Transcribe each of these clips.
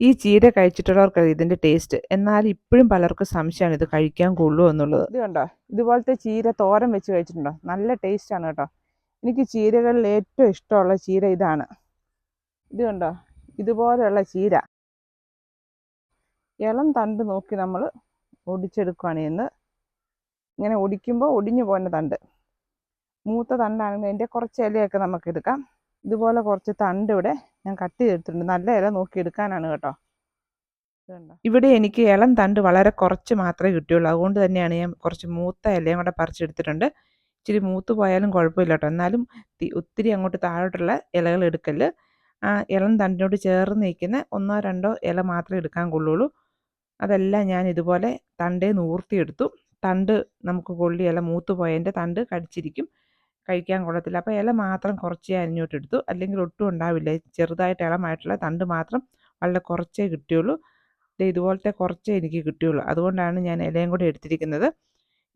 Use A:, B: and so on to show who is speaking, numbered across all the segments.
A: ഈ ചീര കഴിച്ചിട്ടുള്ളവർക്ക് ഇതിന്റെ ടേസ്റ്റ് എന്നാൽ ഇപ്പോഴും പലർക്കും സംശയമാണ് ഇത് കഴിക്കാൻ കൊള്ളുമോ എന്നുള്ളത്. ഇത് കണ്ടോ? ഇതുപോലത്തെ ചീര തോരൻ വെച്ച് കഴിച്ചിട്ടുണ്ടോ? നല്ല ടേസ്റ്റ് ആണ് കേട്ടോ. എനിക്ക് ചീരകളിൽ ഏറ്റവും ഇഷ്ടമുള്ള ചീര ഇതാണ്. ഇത് കണ്ടോ? ഇതുപോലെയുള്ള ചീര. ഇളം തണ്ട് നോക്കി നമ്മൾ ഒടിച്ചെടുക്കുകയാണ് എന്ന് ഇങ്ങനെ ഒടിക്കുമ്പോൾ ഒടിഞ്ഞു പോകുന്ന തണ്ട്. മൂത്ത തണ്ടാണെങ്കിൽ അതിന്റെ കുറച്ച് ഇലയൊക്കെ നമുക്ക് എടുക്കാം. ഇതുപോലെ കുറച്ച് തണ്ട് ഇവിടെ ഞാൻ കട്ട് ചെയ്തെടുത്തിട്ടുണ്ട് നല്ല ഇല നോക്കി എടുക്കാനാണ് കേട്ടോ. ഇവിടെ എനിക്ക് ഇളം തണ്ട് വളരെ കുറച്ച് മാത്രമേ കിട്ടിയുള്ളൂ. അതുകൊണ്ട് തന്നെയാണ് ഞാൻ കുറച്ച് മൂത്ത ഇലയും കൂടെ പറിച്ചെടുത്തിട്ടുണ്ട്. ഇച്ചിരി മൂത്ത് പോയാലും കുഴപ്പമില്ല കേട്ടോ. എന്നാലും ഒത്തിരി അങ്ങോട്ട് താഴോട്ടുള്ള ഇലകൾ എടുക്കൽ. ആ ഇളം തണ്ടിനോട് ചേർന്ന് നിൽക്കുന്ന ഒന്നോ രണ്ടോ ഇല മാത്രമേ എടുക്കാൻ കൊള്ളുള്ളൂ. അതെല്ലാം ഞാൻ ഇതുപോലെ തണ്ടേ നൂർത്തിയെടുത്തു തണ്ട് നമുക്ക് കൊള്ളി ഇല മൂത്ത് പോയതിന്റെ തണ്ട് കടിച്ചിരിക്കും. കഴിക്കാൻ കൊള്ളത്തില്ല. അപ്പോൾ ഇല മാത്രം കുറച്ചേ അരിഞ്ഞോട്ടെടുത്തു അല്ലെങ്കിൽ ഒട്ടും ഉണ്ടാവില്ല. ചെറുതായിട്ട് ഇളമായിട്ടുള്ള തണ്ട് മാത്രം വളരെ കുറച്ചേ കിട്ടിയുള്ളൂ. ഇതുപോലത്തെ കുറച്ചേ എനിക്ക് കിട്ടിയുള്ളൂ. അതുകൊണ്ടാണ് ഞാൻ ഇലയും കൂടെ എടുത്തിരിക്കുന്നത്.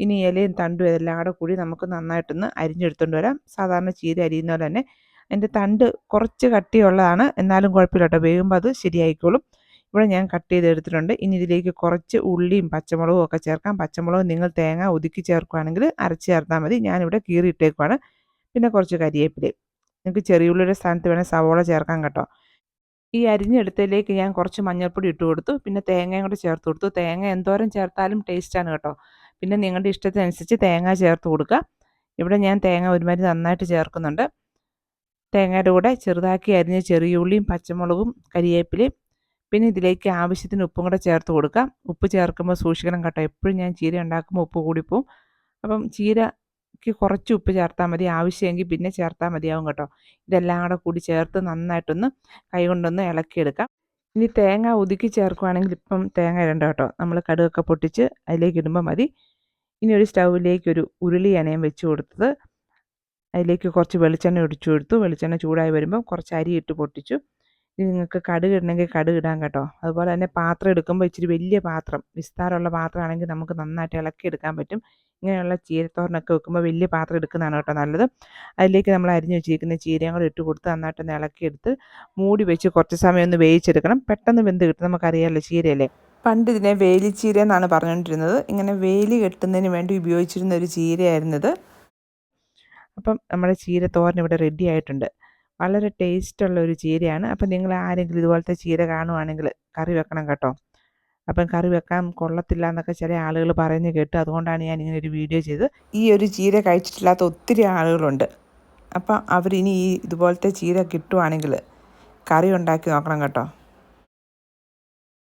A: ഇനി ഇലയും തണ്ടും ഇതെല്ലാം കൂടെ കൂടി നമുക്ക് നന്നായിട്ടൊന്ന് അരിഞ്ഞെടുത്തുകൊണ്ട് വരാം. സാധാരണ ചീര അരിയുന്ന പോലെ തന്നെ. അതിന്റെ തണ്ട് കുറച്ച് കട്ടിയുള്ളതാണ്. എന്നാലും കുഴപ്പമില്ല കേട്ടോ. വേകുമ്പോൾ അത് ശരിയായിക്കോളും. ഇവിടെ ഞാൻ കട്ട് ചെയ്തെടുത്തിട്ടുണ്ട്. ഇനി ഇതിലേക്ക് കുറച്ച് ഉള്ളിയും പച്ചമുളകും ഒക്കെ ചേർക്കാം. പച്ചമുളകും നിങ്ങൾ തേങ്ങ ഒതുക്കി ചേർക്കുകയാണെങ്കിൽ അരച്ച് ചേർത്താൽ മതി. ഞാനിവിടെ കീറിയിട്ടേക്കുവാണ്. പിന്നെ കുറച്ച് കരിയേപ്പിലയും. നിങ്ങൾക്ക് ചെറിയ ചെറിയുള്ളിയുടെ സ്ഥാനത്ത് വേണേൽ സവോള ചേർക്കാം കേട്ടോ. ഈ അരിഞ്ഞെടുത്തതിലേക്ക് ഞാൻ കുറച്ച് മഞ്ഞൾപ്പൊടി ഇട്ട് കൊടുത്തു. പിന്നെ തേങ്ങയും കൂടെ ചേർത്ത് കൊടുത്തു. തേങ്ങ എന്തോരം ചേർത്താലും ടേസ്റ്റാണ് കേട്ടോ. പിന്നെ നിങ്ങളുടെ ഇഷ്ടത്തിനനുസരിച്ച് തേങ്ങ ചേർത്ത് കൊടുക്കുക. ഇവിടെ ഞാൻ തേങ്ങ ഒരുമാതിരി നന്നായിട്ട് ചേർക്കുന്നുണ്ട്. തേങ്ങയുടെ കൂടെ ചെറുതാക്കി അരിഞ്ഞ ചെറിയ ഉള്ളിയും പച്ചമുളകും കരിവേപ്പിലയും പിന്നെ ഇതിലേക്ക് ആവശ്യത്തിന് ഉപ്പും കൂടെ ചേർത്ത് കൊടുക്കാം. ഉപ്പ് ചേർക്കുമ്പോൾ സൂക്ഷിക്കണം കേട്ടോ. എപ്പോഴും ഞാൻ ചീര ഉണ്ടാക്കുമ്പോൾ ഉപ്പ് കൂടിപ്പോവും. അപ്പം ചീരയ്ക്ക് കുറച്ച് ഉപ്പ് ചേർത്താൽ മതി. ആവശ്യമെങ്കിൽ പിന്നെ ചേർത്താൽ മതിയാവും കേട്ടോ. ഇതെല്ലാം കൂടെ കൂടി ചേർത്ത് നന്നായിട്ടൊന്ന് കൈ കൊണ്ടൊന്ന് ഇളക്കിയെടുക്കാം. ഇനി തേങ്ങ ഒതുക്കി ചേർക്കുവാണെങ്കിൽ ഇപ്പം തേങ്ങ ഇടണ്ട കേട്ടോ. നമ്മൾ കടുകൊക്കെ പൊട്ടിച്ച് അതിലേക്ക് ഇടുമ്പോൾ മതി. ഇനി ഒരു സ്റ്റൗവിലേക്ക് ഒരു ഉരുളി അനയം വെച്ച് കൊടുത്തത് അതിലേക്ക് കുറച്ച് വെളിച്ചെണ്ണ ഒടിച്ചു കൊടുത്തു. വെളിച്ചെണ്ണ ചൂടായി വരുമ്പോൾ കുറച്ച് അരി ഇട്ട് പൊട്ടിച്ചു. നിങ്ങൾക്ക് കടുക് ഇടണമെങ്കിൽ കടുക് ഇടാം കേട്ടോ. അതുപോലെ തന്നെ പാത്രം എടുക്കുമ്പോൾ ഇച്ചിരി വലിയ പാത്രം വിസ്താരമുള്ള പാത്രമാണെങ്കിൽ നമുക്ക് നന്നായിട്ട് ഇളക്കി എടുക്കാൻ പറ്റും. ഇങ്ങനെയുള്ള ചീരത്തോരനൊക്കെ വെക്കുമ്പോൾ വലിയ പാത്രം എടുക്കുന്നതാണ് കേട്ടോ നല്ലത്. അതിലേക്ക് നമ്മൾ അരിഞ്ഞു വെച്ചിരിക്കുന്ന ചീരയും കൂടെ ഇട്ട് കൊടുത്ത് നന്നായിട്ടൊന്ന് ഇളക്കിയെടുത്ത് മൂടി വെച്ച് കുറച്ച് സമയം ഒന്ന് വേവിച്ചെടുക്കണം. പെട്ടെന്ന് വെന്ത് കിട്ടും. നമുക്കറിയാമല്ലോ ചീരയല്ലേ? പണ്ട് ഇതിനെ വേലിച്ചീര എന്നാണ് പറഞ്ഞുകൊണ്ടിരുന്നത്. ഇങ്ങനെ വേലി കെട്ടുന്നതിന് വേണ്ടി ഉപയോഗിച്ചിരുന്ന ഒരു ചീരയായിരുന്നത് അപ്പം നമ്മുടെ ചീര തോരൻ ഇവിടെ റെഡി ആയിട്ടുണ്ട്. വളരെ ടേസ്റ്റുള്ള ഒരു ചീരയാണ്. അപ്പം നിങ്ങൾ ആരെങ്കിലും ഇതുപോലത്തെ ചീര കാണുവാണെങ്കിൽ കറി വെക്കണം കേട്ടോ. അപ്പം കറി വെക്കാൻ കൊള്ളത്തില്ല എന്നൊക്കെ ചില ആളുകൾ പറയുന്നത് കേട്ടു അതുകൊണ്ടാണ് ഞാൻ ഇങ്ങനെ ഒരു വീഡിയോ ചെയ്ത് ഈ ഒരു ചീര കഴിച്ചിട്ടില്ലാത്ത ഒത്തിരി ആളുകളുണ്ട്. അപ്പം അവരിനി ഈ ഇതുപോലത്തെ ചീര കിട്ടുവാണെങ്കിൽ കറി ഉണ്ടാക്കി നോക്കണം കേട്ടോ.